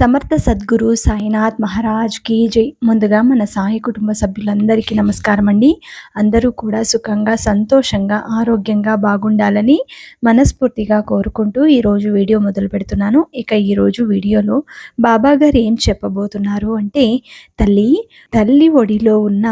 సమర్థ సద్గురు సాయినాథ్ మహారాజ్కి జై. ముందుగా మన సాయి కుటుంబ సభ్యులందరికీ నమస్కారం అండి అందరూ కూడా సుఖంగా సంతోషంగా ఆరోగ్యంగా బాగుండాలని మనస్ఫూర్తిగా కోరుకుంటూ ఈరోజు వీడియో మొదలు పెడుతున్నాను. ఇక ఈరోజు వీడియోలో బాబా గారు ఏం చెప్పబోతున్నారు అంటే తల్లి తల్లి ఒడిలో ఉన్న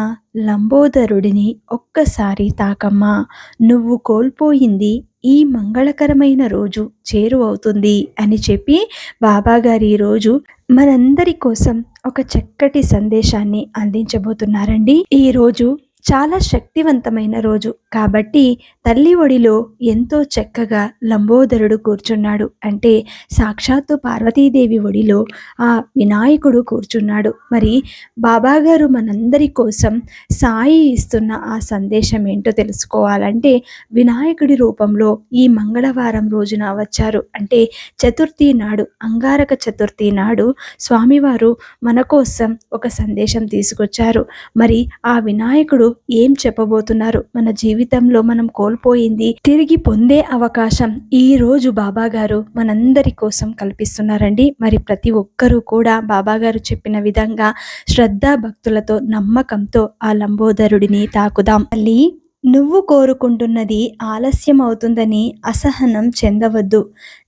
లంబోదరుడిని ఒక్కసారి తాకమ్మా. నువ్వు కోల్పోయింది ఈ మంగళకరమైన రోజు చేరువవుతుంది అని చెప్పి బాబాగారు ఈరోజు మనందరి కోసం ఒక చక్కటి సందేశాన్ని అందించబోతున్నారండి. ఈరోజు చాలా శక్తివంతమైన రోజు కాబట్టి తల్లి ఒడిలో ఎంతో చక్కగా లంబోదరుడు కూర్చున్నాడు. అంటే సాక్షాత్తు పార్వతీదేవి ఒడిలో ఆ వినాయకుడు కూర్చున్నాడు. మరి బాబాగారు మనందరి కోసం సాయి ఇస్తున్న ఆ సందేశం ఏంటో తెలుసుకోవాలంటే వినాయకుడి రూపంలో ఈ మంగళవారం రోజున వచ్చారు. అంటే చతుర్థి నాడు అంగారక చతుర్థి నాడు స్వామివారు మన కోసం ఒక సందేశం తీసుకొచ్చారు. మరి ఆ వినాయకుడు ఏం చెప్పబోతున్నారు? మన జీవితంలో మనం కోల్పోయింది తిరిగి పొందే అవకాశం ఈ రోజు బాబా గారు మనందరి కోసం కల్పిస్తున్నారండి. మరి ప్రతి ఒక్కరూ కూడా బాబా గారు చెప్పిన విధంగా శ్రద్ధ భక్తులతో నమ్మకంతో ఆ లంబోదరుడిని తాకుదాం. తల్లి నువ్వు కోరుకుంటున్నది ఆలస్యం అవుతుందని అసహనం చెందవద్దు.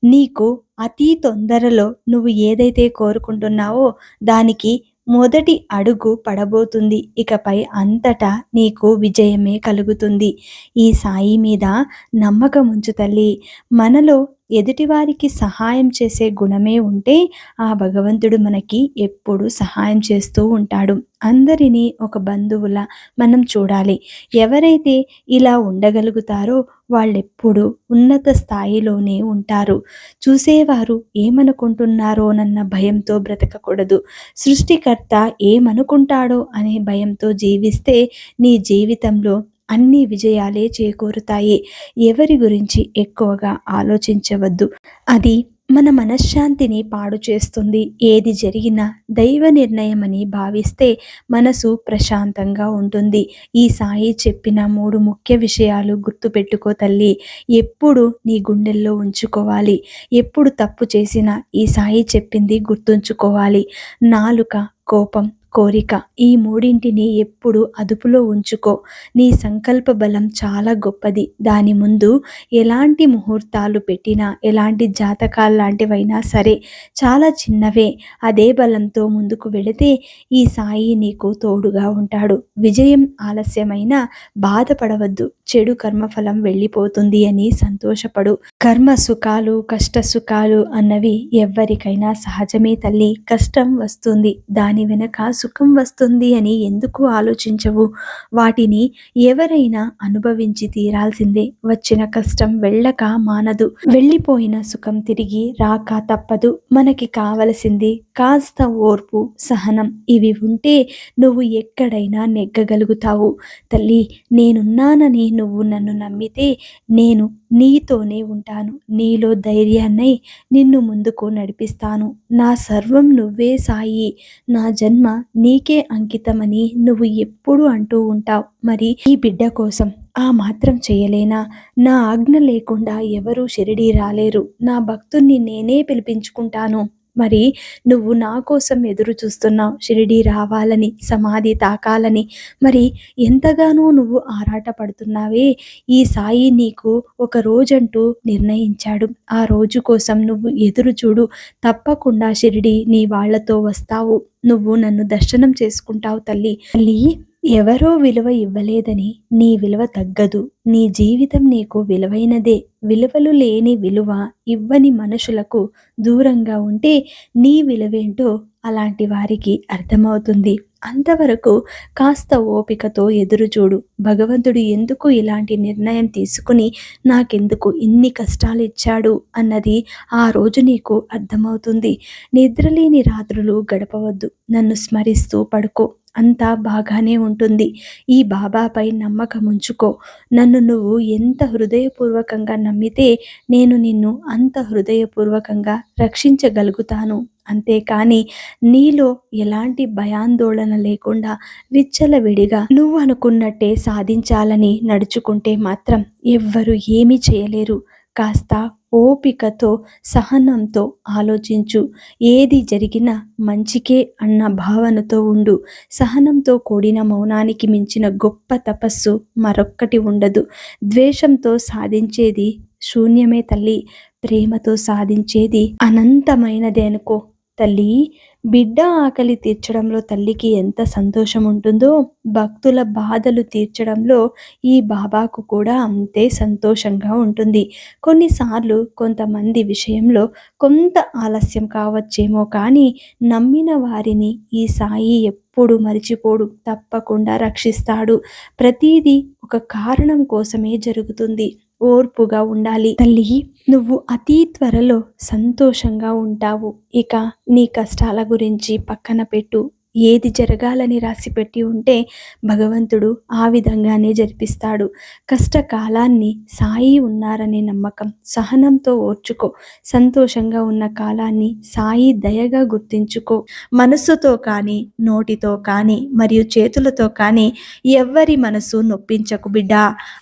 నీకు అతి తొందరలో నువ్వు ఏదైతే కోరుకుంటున్నావో దానికి మొదటి అడుగు పడబోతుంది. ఇకపై అంతటా నీకు విజయమే కలుగుతుంది. ఈ సాయి మీద నమ్మకం ఉంచు తల్లి. మనలో ఎదుటివారికి సహాయం చేసే గుణమే ఉంటే ఆ భగవంతుడు మనకి ఎప్పుడు సహాయం చేస్తూ ఉంటాడు. అందరినీ ఒక బంధువులా మనం చూడాలి. ఎవరైతే ఇలా ఉండగలుగుతారో వాళ్ళెప్పుడు ఉన్నత స్థాయిలోనే ఉంటారు. చూసేవారు ఏమనుకుంటున్నారోనన్న భయంతో బ్రతకకూడదు. సృష్టికర్త ఏమనుకుంటాడో అనే భయంతో జీవిస్తే నీ జీవితంలో అన్ని విజయాలే చేకూరుతాయి. ఎవరి గురించి ఎక్కువగా ఆలోచించవద్దు. అది మన మనశ్శాంతిని పాడు చేస్తుంది. ఏది జరిగినా దైవ నిర్ణయమని భావిస్తే మనసు ప్రశాంతంగా ఉంటుంది. ఈ సాయి చెప్పిన మూడు ముఖ్య విషయాలు గుర్తుపెట్టుకో తల్లి. ఎప్పుడు నీ గుండెల్లో ఉంచుకోవాలి. ఎప్పుడు తప్పు చేసినా ఈ సాయి చెప్పింది గుర్తుంచుకోవాలి. నాలుక కోపం కోరిక. ఈ మూడింటిని ఎప్పుడు అదుపులో ఉంచుకో. నీ సంకల్ప బలం చాలా గొప్పది. దాని ముందు ఎలాంటి ముహూర్తాలు పెట్టినా ఎలాంటి జాతకాలు లాంటివైనా సరే చాలా చిన్నవే. అదే బలంతో ముందుకు వెళితే ఈ సాయి నీకు తోడుగా ఉంటాడు. విజయం ఆలస్యమైన బాధపడవద్దు. చెడు కర్మఫలం వెళ్ళిపోతుంది అని సంతోషపడు. కర్మ సుఖాలు కష్ట సుఖాలు అన్నవి ఎవ్వరికైనా సహజమే తల్లి. కష్టం వస్తుంది దాని వెనక సుఖం వస్తుంది అని ఎందుకు ఆలోచించవు? వాటిని ఎవరైనా అనుభవించి తీరాల్సిందే. వచ్చిన కష్టం వెళ్ళక మానదు. వెళ్ళిపోయిన సుఖం తిరిగి రాక తప్పదు. మనకి కావలసింది కాస్త ఓర్పు సహనం. ఇవి ఉంటే నువ్వు ఎక్కడైనా నెగ్గగలుగుతావు. తల్లి నేనున్నానని నువ్వు నన్ను నమ్మితే నేను నీతోనే ఉంటాను. నీలో ధైర్యాన్నై నిన్ను ముందుకు నడిపిస్తాను. నా సర్వం నువ్వే సాయి. నా జన్మ నీకే అంకితమని నువ్వు ఎప్పుడు అంటూ ఉంటావు. మరి ఈ బిడ్డ కోసం ఆ మాత్రం చేయలేనా? నా ఆజ్ఞ లేకుండా ఎవరూ షిరిడీ రాలేరు. నా భక్తుణ్ణి నేనే పిలిపించుకుంటాను. మరి నువ్వు నా కోసం ఎదురు చూస్తున్నావు. షిరిడి రావాలని సమాధి తాకాలని. మరి ఎంతగానో నువ్వు ఆరాటపడుతున్నావే. ఈ సాయి నీకు ఒక రోజంటూ నిర్ణయించాడు. ఆ రోజు కోసం నువ్వు ఎదురు చూడు. తప్పకుండా షిరిడి నీ వాళ్ళతో వస్తావు. నువ్వు నన్ను దర్శనం చేసుకుంటావు తల్లి. తల్లి ఎవరో విలువ ఇవ్వలేదని నీ విలువ తగ్గదు. నీ జీవితం నీకు విలువైనదే. విలువలు లేని విలువ ఇవ్వని మనుషులకు దూరంగా ఉంటే నీ విలువేంటో అలాంటి వారికి అర్థమవుతుంది. అంతవరకు కాస్త ఓపికతో ఎదురుచూడు భగవంతుడు ఎందుకు ఇలాంటి నిర్ణయం తీసుకుని నాకెందుకు ఇన్ని కష్టాలు ఇచ్చాడు అన్నది ఆ రోజు నీకు అర్థమవుతుంది. నిద్రలేని రాత్రులు గడపవద్దు. నన్ను స్మరిస్తూ పడుకో. అంతా బాగానే ఉంటుంది. ఈ బాబాపై నమ్మకం ఉంచుకో. నన్ను నువ్వు ఎంత హృదయపూర్వకంగా నమ్మితే నేను నిన్ను అంత హృదయపూర్వకంగా రక్షించగలుగుతాను. అంతేకాని నీలో ఎలాంటి భయాందోళన లేకుండా విచ్చలవిడిగా నువ్వు అనుకున్నట్టే సాధించాలని నడుచుకుంటే మాత్రం ఎవ్వరు ఏమీ చేయలేరు. కాస్త ఓపికతో సహనంతో ఆలోచించు. ఏది జరిగినా మంచికే అన్న భావనతో ఉండు. సహనంతో కూడిన మౌనానికి మించిన గొప్ప తపస్సు మరొక్కటి ఉండదు. ద్వేషంతో సాధించేది శూన్యమే తల్లి. ప్రేమతో సాధించేది అనంతమైనదే అనుకో తల్లి. బిడ్డ ఆకలి తీర్చడంలో తల్లికి ఎంత సంతోషం ఉంటుందో భక్తుల బాధలు తీర్చడంలో ఈ బాబాకు కూడా అంతే సంతోషంగా ఉంటుంది. కొన్నిసార్లు కొంతమంది విషయంలో కొంత ఆలస్యం కావచ్చేమో కానీ నమ్మిన వారిని ఈ సాయి ఎప్పుడు మరిచిపోడు తప్పకుండా రక్షిస్తాడు. ప్రతిదీ ఒక కారణం కోసమే జరుగుతుంది. ఓర్పుగా ఉండాలి. తల్లి నువ్వు అతి త్వరలో సంతోషంగా ఉంటావు. ఇక నీ కష్టాల గురించి పక్కన పెట్టు. ఏది జరగాలని రాసిపెట్టి ఉంటే భగవంతుడు ఆ విధంగానే జరిపిస్తాడు. కష్టకాలాన్ని సాయి ఉన్నారనే నమ్మకం సహనంతో ఓర్చుకో. సంతోషంగా ఉన్న కాలాన్ని సాయి దయగా గుర్తించుకో. మనస్సుతో కానీ నోటితో కానీ మరియు చేతులతో కానీ ఎవ్వరి మనసు నొప్పించకు బిడ్డ.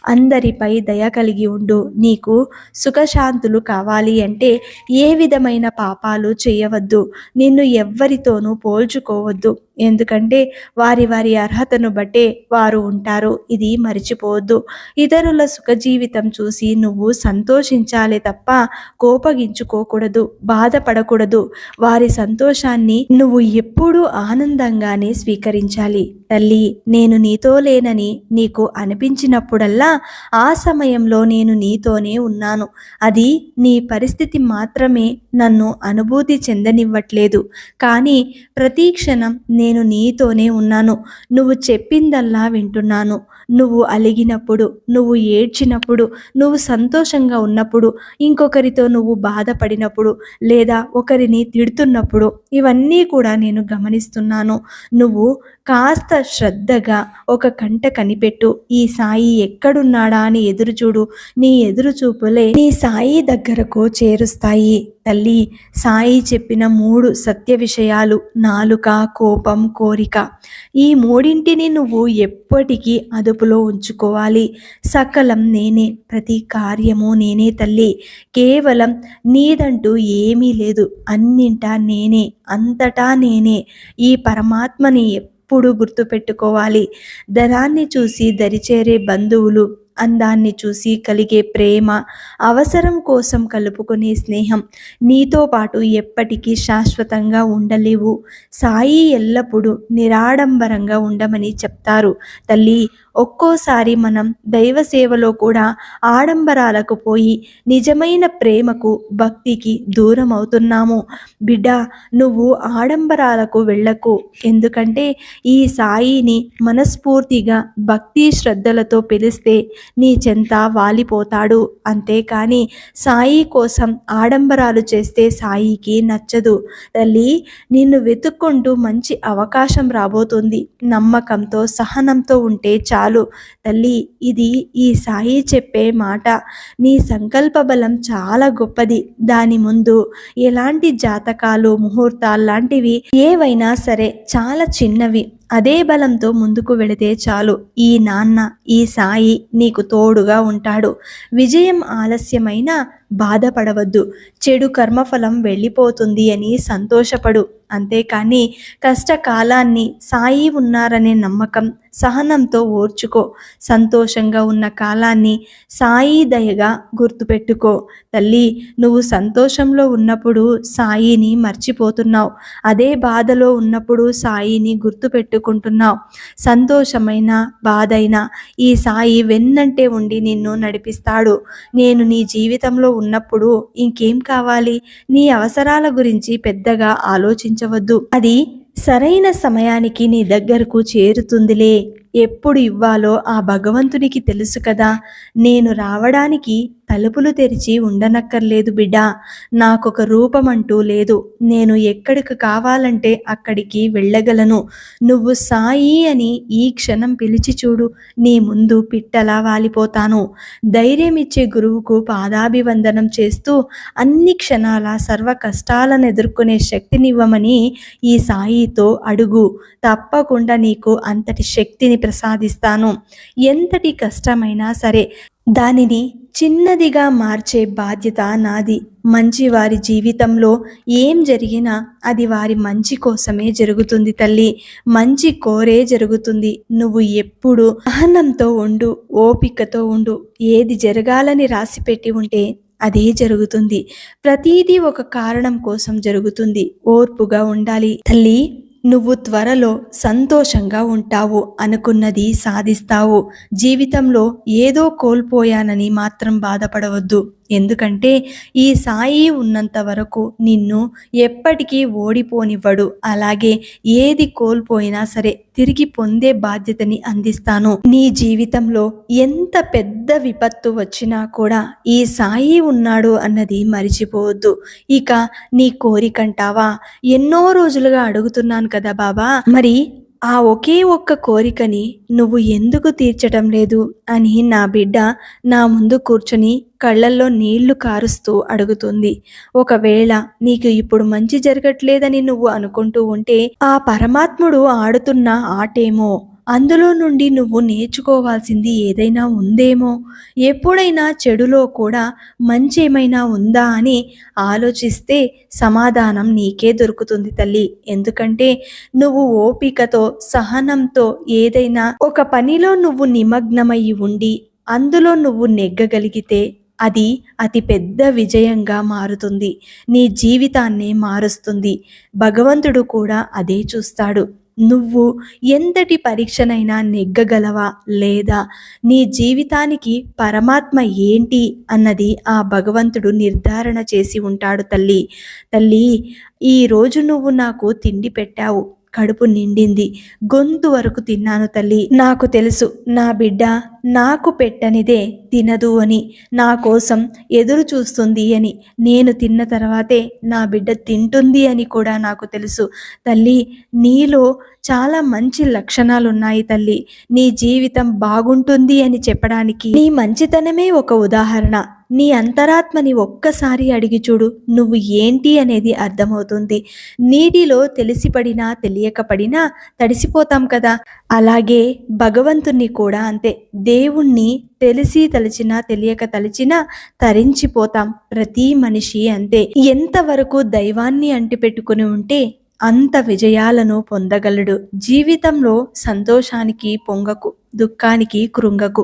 అందరిపై దయ కలిగి ఉండు. నీకు సుఖశాంతులు కావాలి అంటే ఏ విధమైన పాపాలు చేయవద్దు. నిన్ను ఎవ్వరితోనూ పోల్చుకోవద్దు. ఎందుకంటే వారి వారి అర్హతను బట్టే వారు ఉంటారు. ఇది మరిచిపోవద్దు. ఇతరుల సుఖజీవితం చూసి నువ్వు సంతోషించాలే తప్ప కోపగించుకోకూడదు బాధపడకూడదు. వారి సంతోషాన్ని నువ్వు ఎప్పుడూ ఆనందంగానే స్వీకరించాలి. తల్లి నేను నీతో లేనని నీకు అనిపించినప్పుడల్లా ఆ సమయంలో నేను నీతోనే ఉన్నాను. అది నీ పరిస్థితి మాత్రమే నన్ను అనుభూతి చెందనివ్వట్లేదు. కానీ ప్రతి క్షణం నేను నీతోనే ఉన్నాను. నువ్వు చెప్పిందల్లా వింటున్నాను. నువ్వు అలిగినప్పుడు నువ్వు ఏడ్చినప్పుడు నువ్వు సంతోషంగా ఉన్నప్పుడు ఇంకొకరితో నువ్వు బాధపడినప్పుడు లేదా ఒకరిని తిడుతున్నప్పుడు ఇవన్నీ కూడా నేను గమనిస్తున్నాను. నువ్వు కాస్త శ్రద్ధగా ఒక కంట కనిపెట్టు. ఈ సాయి ఎక్కడున్నాడా అని ఎదురుచూడు. నీ ఎదురు చూపులే నీ సాయి దగ్గరకు చేరుస్తాయి. తల్లి సాయి చెప్పిన మూడు సత్య విషయాలు నాలుక కోపం కోరిక. ఈ మూడింటిని నువ్వు ఎప్పటికీ అదుపులో ఉంచుకోవాలి. సకలం నేనే ప్రతి కార్యము నేనే తల్లి. కేవలం నీదంటూ ఏమీ లేదు. అన్నింటా నేనే అంతటా నేనే. ఈ పరమాత్మని ఎప్పుడు గుర్తుపెట్టుకోవాలి. ధనాన్ని చూసి దరిచేరే బంధువులు అందాన్ని చూసి కలిగే ప్రేమ అవసరం కోసం కలుపుకునే స్నేహం నీతో పాటు ఎప్పటికీ శాశ్వతంగా ఉండలేవు. సాయి ఎల్లప్పుడూ నిరాడంబరంగా ఉండమని చెప్తారు. తల్లి ఒక్కోసారి మనం దైవ సేవలో కూడా ఆడంబరాలకు పోయి నిజమైన ప్రేమకు భక్తికి దూరం అవుతున్నాము బిడ్డ నువ్వు ఆడంబరాలకు వెళ్ళకు. ఎందుకంటే ఈ సాయిని మనస్ఫూర్తిగా భక్తి శ్రద్ధలతో పిలిస్తే నీ చెంత వాలిపోతాడు అంతేకాని సాయి కోసం ఆడంబరాలు చేస్తే సాయికి నచ్చదు. తల్లి నిన్ను వెతుక్కుంటూ మంచి అవకాశం రాబోతుంది. నమ్మకంతో సహనంతో ఉంటే చాలు. తల్లి ఇది ఈ సాయి చెప్పే మాట. నీ సంకల్ప బలం చాలా గొప్పది. దాని ముందు ఎలాంటి జాతకాలు ముహూర్తాలు లాంటివి ఏవైనా సరే చాలా చిన్నవి. అదే బలంతో ముందుకు వెళితే చాలు. ఈ నాన్న ఈ సాయి నీకు తోడుగా ఉంటాడు. విజయం ఆలస్యమైన బాధపడవద్దు. చెడు కర్మఫలం వెళ్ళిపోతుంది అని సంతోషపడు. అంతేకాని కష్టకాలాన్ని సాయి ఉన్నారనే నమ్మకం సహనంతో ఓర్చుకో. సంతోషంగా ఉన్న కాలాన్ని సాయి దయగా గుర్తుపెట్టుకో. తల్లి నువ్వు సంతోషంలో ఉన్నప్పుడు సాయిని మర్చిపోతున్నావు. అదే బాధలో ఉన్నప్పుడు సాయిని గుర్తుపెట్టుకుంటున్నావు. సంతోషమైన బాధైనా ఈ సాయి వెన్నంటే ఉండి నిన్ను నడిపిస్తాడు. నేను నీ జీవితంలో ఉన్నప్పుడు ఇంకేం కావాలి? నీ అవసరాల గురించి పెద్దగా ఆలోచించవద్దు. అది సరైన సమయానికి నీ దగ్గరకు చేరుతుందిలే. ఎప్పుడు ఇవ్వాలో ఆ భగవంతునికి తెలుసు కదా. నేను రావడానికి తలుపులు తెరిచి ఉండనక్కర్లేదు బిడ్డ. నాకొక రూపం అంటూ లేదు. నేను ఎక్కడికి కావాలంటే అక్కడికి వెళ్ళగలను. నువ్వు సాయి అని ఈ క్షణం పిలిచి చూడు. నీ ముందు పిట్టలా వాలిపోతాను. ధైర్యం ఇచ్చే గురువుకు పాదాభివందనం చేస్తూ అన్ని క్షణాల సర్వ కష్టాలను ఎదుర్కొనే శక్తినివ్వమని ఈ సాయితో అడుగు. తప్పకుండా నీకు అంతటి శక్తిని ప్రసాదిస్తాను. ఎంతటి కష్టమైనా సరే దానిని చిన్నదిగా మార్చే బాధ్యత నాది. మంచి వారి జీవితంలో ఏం జరిగినా అది వారి మంచి కోసమే జరుగుతుంది తల్లి. మంచి కోరే జరుగుతుంది. నువ్వు ఎప్పుడు సహనంతో ఉండు ఓపికతో ఉండు. ఏది జరగాలని రాసిపెట్టి ఉంటే అదే జరుగుతుంది. ప్రతీదీ ఒక కారణం కోసం జరుగుతుంది. ఓర్పుగా ఉండాలి తల్లి. నువ్వు త్వరలో సంతోషంగా ఉంటావు అనుకున్నది సాధిస్తావు. జీవితంలో ఏదో కోల్పోయానని మాత్రం బాధపడవద్దు. ఎందుకంటే ఈ సాయి ఉన్నంత వరకు నిన్ను ఎప్పటికీ ఓడిపోనివ్వడు. అలాగే ఏది కోల్పోయినా సరే తిరిగి పొందే బాధ్యతని అందిస్తాను. నీ జీవితంలో ఎంత పెద్ద విపత్తు వచ్చినా కూడా ఈ సాయి ఉన్నాడు అన్నది మరిచిపోవద్దు. ఇక నీ కోరికంటావా ఎన్నో రోజులుగా అడుగుతున్నాను కదా బాబా. మరి ఆ ఒకే ఒక్క కోరికని నువ్వు ఎందుకు తీర్చటం లేదు అని నా బిడ్డ నా ముందు కూర్చొని కళ్ళల్లో నీళ్ళు కారుస్తూ అడుగుతుంది. ఒకవేళ నీకు ఇప్పుడు మంచి జరగట్లేదని నువ్వు అనుకుంటూ ఉంటే ఆ పరమాత్ముడు ఆడుతున్న ఆటేమో? అందులో నుండి నువ్వు నేర్చుకోవాల్సింది ఏదైనా ఉందేమో? ఎప్పుడైనా చెడులో కూడా మంచి ఏమైనా ఉందా అని ఆలోచిస్తే సమాధానం నీకే దొరుకుతుంది తల్లి. ఎందుకంటే నువ్వు ఓపికతో సహనంతో ఏదైనా ఒక పనిలో నువ్వు నిమగ్నమై ఉండి అందులో నువ్వు నెగ్గగలిగితే అది అతి పెద్ద విజయంగా మారుతుంది. నీ జీవితాన్ని మారుస్తుంది. భగవంతుడు కూడా అదే చూస్తాడు. నువ్వు ఎంతటి పరీక్షనైనా నెగ్గగలవా లేదా? నీ జీవితానికి పరమాత్మ ఏంటి? అన్నది ఆ భగవంతుడు నిర్ధారణ చేసి ఉంటాడు తల్లి. తల్లి ఈరోజు నువ్వు నాకు తిండి పెట్టావు. కడుపు నిండింది. గొంతు వరకు తిన్నాను తల్లి. నాకు తెలుసు నా బిడ్డ నాకు పెట్టనిదే తినదు అని. నా కోసం ఎదురు చూస్తుంది అని. నేను తిన్న తర్వాతే నా బిడ్డ తింటుంది అని కూడా నాకు తెలుసు. తల్లి నీలో చాలా మంచి లక్షణాలు ఉన్నాయి తల్లి. నీ జీవితం బాగుంటుంది అని చెప్పడానికి నీ మంచితనమే ఒక ఉదాహరణ. నీ అంతరాత్మని ఒక్కసారి అడిగి చూడు నువ్వు ఏంటి అనేది అర్థమవుతుంది. నీటిలో తెలిసిపడినా తెలియకపడినా తడిసిపోతాం కదా. అలాగే భగవంతుణ్ణి కూడా అంతే. దేవుణ్ణి తెలిసి తలిచినా తెలియక తలిచినా తరించిపోతాం. ప్రతి మనిషి అంతే. ఎంతవరకు దైవాన్ని అంటిపెట్టుకుని ఉంటే అంత విజయాలను పొందగలడు. జీవితంలో సంతోషానికి పొంగకు దుఃఖానికి కృంగకు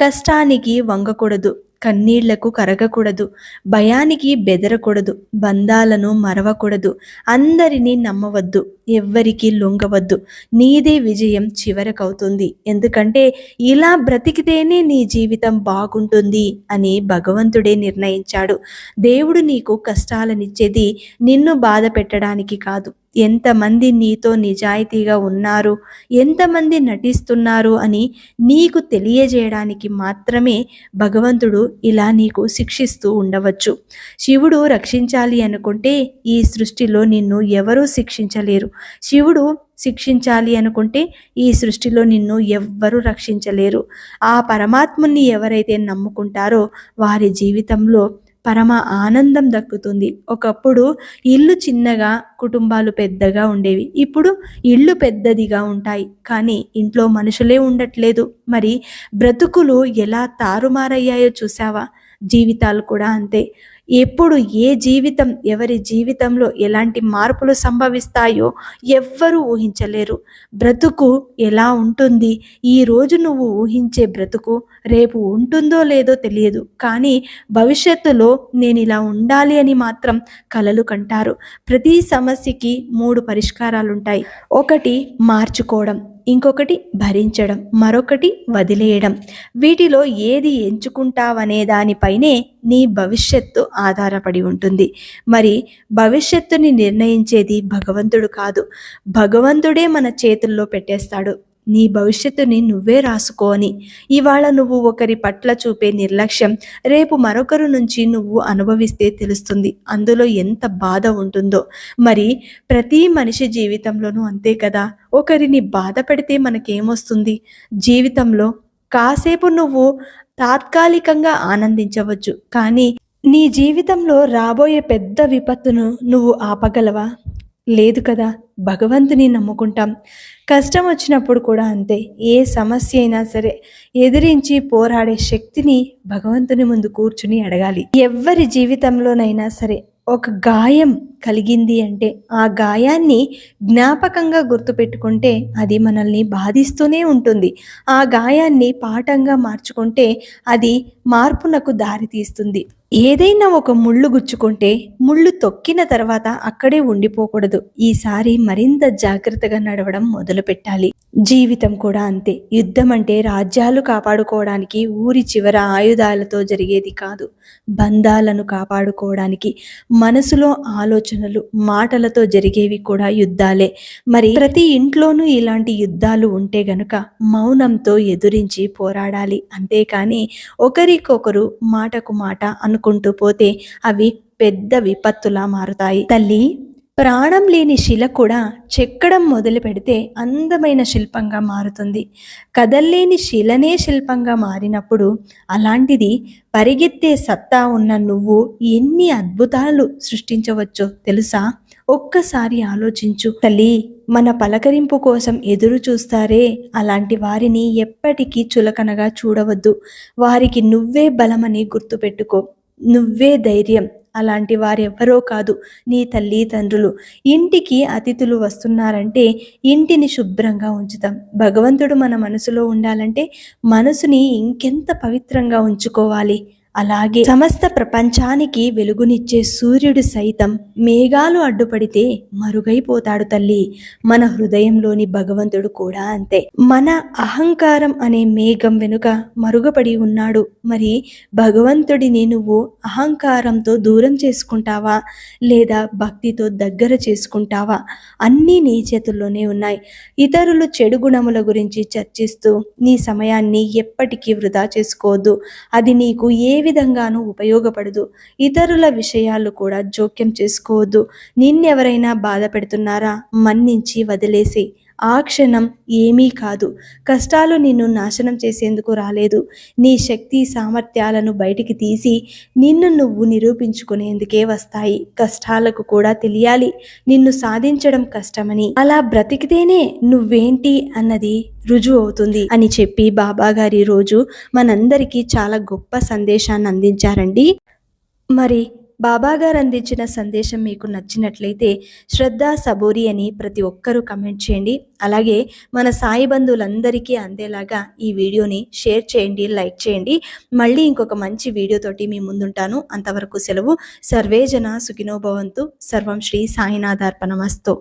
కష్టానికి వంగకూడదు. కన్నీళ్ళకు కరగకూడదు. భయానికి బెదరకూడదు. బంధాలను మరవకూడదు. అందరినీ నమ్మవద్దు. ఎవ్వరికీ లొంగవద్దు. నీదే విజయం చివరకవుతుంది. ఎందుకంటే ఇలా బ్రతికితేనే నీ జీవితం బాగుంటుంది అని భగవంతుడే నిర్ణయించాడు. దేవుడు నీకు కష్టాలనిచ్చేది నిన్ను బాధ పెట్టడానికి కాదు. ఎంతమంది నీతో నిజాయితీగా ఉన్నారు ఎంతమంది నటిస్తున్నారు అని నీకు తెలియజేయడానికి మాత్రమే భగవంతుడు ఇలా నీకు శిక్షిస్తూ ఉండవచ్చు. శివుడు రక్షించాలి అనుకుంటే ఈ సృష్టిలో నిన్ను ఎవరూ శిక్షించలేరు. శివుడు శిక్షించాలి అనుకుంటే ఈ సృష్టిలో నిన్ను ఎవ్వరూ రక్షించలేరు. ఆ పరమాత్ముని ఎవరైతే నమ్ముకుంటారో వారి జీవితంలో పరమ ఆనందం దక్కుతుంది. ఒకప్పుడు ఇల్లు చిన్నగా కుటుంబాలు పెద్దగా ఉండేవి. ఇప్పుడు ఇల్లు పెద్దదిగా ఉంటాయి. కానీ ఇంట్లో మనుషులే ఉండట్లేదు. మరి బ్రతుకులు ఎలా తారుమారయ్యాయో చూసావా జీవితాలు కూడా అంతే. ఎప్పుడు ఏ జీవితం ఎవరి జీవితంలో ఎలాంటి మార్పులు సంభవిస్తాయో ఎవ్వరూ ఊహించలేరు. బ్రతుకు ఎలా ఉంటుంది? ఈ రోజు నువ్వు ఊహించే బ్రతుకు రేపు ఉంటుందో లేదో తెలియదు. కానీ భవిష్యత్తులో నేను ఇలా ఉండాలి అని మాత్రం కలలు కంటారు. ప్రతి సమస్యకి మూడు పరిష్కారాలుంటాయి. ఒకటి మార్చుకోవడం. ఇంకొకటి భరించడం మరొకటి వదిలేయడం. వీటిలో ఏది ఎంచుకుంటావనే దానిపైనే నీ భవిష్యత్తు ఆధారపడి ఉంటుంది. మరి భవిష్యత్తుని నిర్ణయించేది భగవంతుడు కాదు. భగవంతుడే మన చేతుల్లో పెట్టేస్తాడు. నీ భవిష్యత్తుని నువ్వే రాసుకోని. ఇవాళ నువ్వు ఒకరి పట్ల చూపే నిర్లక్ష్యం రేపు మరొకరు నుంచి నువ్వు అనుభవిస్తే తెలుస్తుంది. అందులో ఎంత బాధ ఉంటుందో. మరి ప్రతి మనిషి జీవితంలోనూ అంతే కదా? ఒకరిని బాధ పెడితే మనకేమొస్తుంది? జీవితంలో కాసేపు నువ్వు తాత్కాలికంగా ఆనందించవచ్చు. కానీ నీ జీవితంలో రాబోయే పెద్ద విపత్తును నువ్వు ఆపగలవా? లేదు కదా? భగవంతుని నమ్ముకుంటాం. కష్టం వచ్చినప్పుడు కూడా అంతే. ఏ సమస్య అయినా సరే ఎదిరించి పోరాడే శక్తిని భగవంతుని ముందు కూర్చుని అడగాలి. ఎవరి జీవితంలోనైనా సరే ఒక గాయం కలిగింది అంటే ఆ గాయాన్ని జ్ఞాపకంగా గుర్తుపెట్టుకుంటే అది మనల్ని బాధిస్తూనే ఉంటుంది. ఆ గాయాన్ని పాఠంగా మార్చుకుంటే అది మార్పునకు దారితీస్తుంది. ఏదైనా ఒక ముళ్ళు గుచ్చుకుంటే ముళ్ళు తొక్కిన తర్వాత అక్కడే ఉండిపోకూడదు. ఈసారి మరింత జాగ్రత్తగా నడవడం మొదలు పెట్టాలి. జీవితం కూడా అంతే. యుద్ధం అంటే రాజ్యాలు కాపాడుకోవడానికి ఊరి చివర ఆయుధాలతో జరిగేది కాదు. బంధాలను కాపాడుకోవడానికి మనసులో ఆలోచనలు మాటలతో జరిగేవి కూడా యుద్ధాలే. మరి ప్రతి ఇంట్లోనూ ఇలాంటి యుద్ధాలు ఉంటే గనుక మౌనంతో ఎదురించి పోరాడాలి. అంతేకాని ఒకరికొకరు మాటకు మాట అనుకుంటూ పోతే అవి పెద్ద విపత్తులా మారుతాయి. తల్లి ప్రాణం లేని శిల కూడా చెక్కడం మొదలు పెడితే అందమైన శిల్పంగా మారుతుంది. కదల్లేని శిలనే శిల్పంగా మారినప్పుడు అలాంటిది పరిగెత్తే సత్తా ఉన్న నువ్వు ఎన్ని అద్భుతాలు సృష్టించవచ్చో తెలుసా? ఒక్కసారి ఆలోచించు. తల్లి మన పలకరింపు కోసం ఎదురు చూస్తారే. అలాంటి వారిని ఎప్పటికీ చులకనగా చూడవద్దు. వారికి నువ్వే బలమని గుర్తుపెట్టుకో. నువ్వే ధైర్యం. అలాంటి వారెవ్వరో కాదు నీ తల్లి తండ్రులు. ఇంటికి అతిథులు వస్తున్నారంటే ఇంటిని శుభ్రంగా ఉంచుతాం. భగవంతుడు మన మనసులో ఉండాలంటే మనసుని ఇంకెంత పవిత్రంగా ఉంచుకోవాలి? అలాగే సమస్త ప్రపంచానికి వెలుగునిచ్చే సూర్యుడు సైతం మేఘాలు అడ్డుపడితే మరుగైపోతాడు తల్లి. మన హృదయంలోని భగవంతుడు కూడా అంతే. మన అహంకారం అనే మేఘం వెనుక మరుగుపడి ఉన్నాడు. మరి భగవంతుడిని నువ్వు అహంకారంతో దూరం చేసుకుంటావా? లేదా భక్తితో దగ్గర చేసుకుంటావా? అన్నీ నీ చేతుల్లోనే ఉన్నాయి. ఇతరులు చెడు గుణముల గురించి చర్చిస్తూ నీ సమయాన్ని ఎప్పటికీ వృధా చేసుకోవద్దు. అది నీకు ఏ విధంగానూ ఉపయోగపడదు. ఇతరుల విషయాలు కూడా జోక్యం చేసుకోవద్దు. నిన్నెవరైనా బాధ పెడుతున్నారా? మన్నించి వదిలేసి ఆ క్షణం ఏమీ కాదు. కష్టాలు నిన్ను నాశనం చేసేందుకు రాలేదు. నీ శక్తి సామర్థ్యాలను బయటికి తీసి నిన్ను నువ్వు నిరూపించుకునేందుకే వస్తాయి. కష్టాలకు కూడా తెలియాలి. నిన్ను సాధించడం కష్టమని. అలా బ్రతికితేనే నువ్వేంటి అన్నది రుజువు అవుతుంది అని చెప్పి బాబా గారి రోజు మనందరికీ చాలా గొప్ప సందేశాన్ని అందించారండి. మరి బాబాగారు అందించిన సందేశం మీకు నచ్చినట్లయితే శ్రద్ధ సబూరి అని ప్రతి ఒక్కరూ కమెంట్ చేయండి. అలాగే మన సాయి బంధువులందరికీ అందేలాగా ఈ వీడియోని షేర్ చేయండి లైక్ చేయండి. మళ్ళీ ఇంకొక మంచి వీడియోతోటి మీ ముందుంటాను. అంతవరకు సెలవు. సర్వేజన సుఖినోభవంతు సర్వం శ్రీ సాయినాథార్పణమస్తు.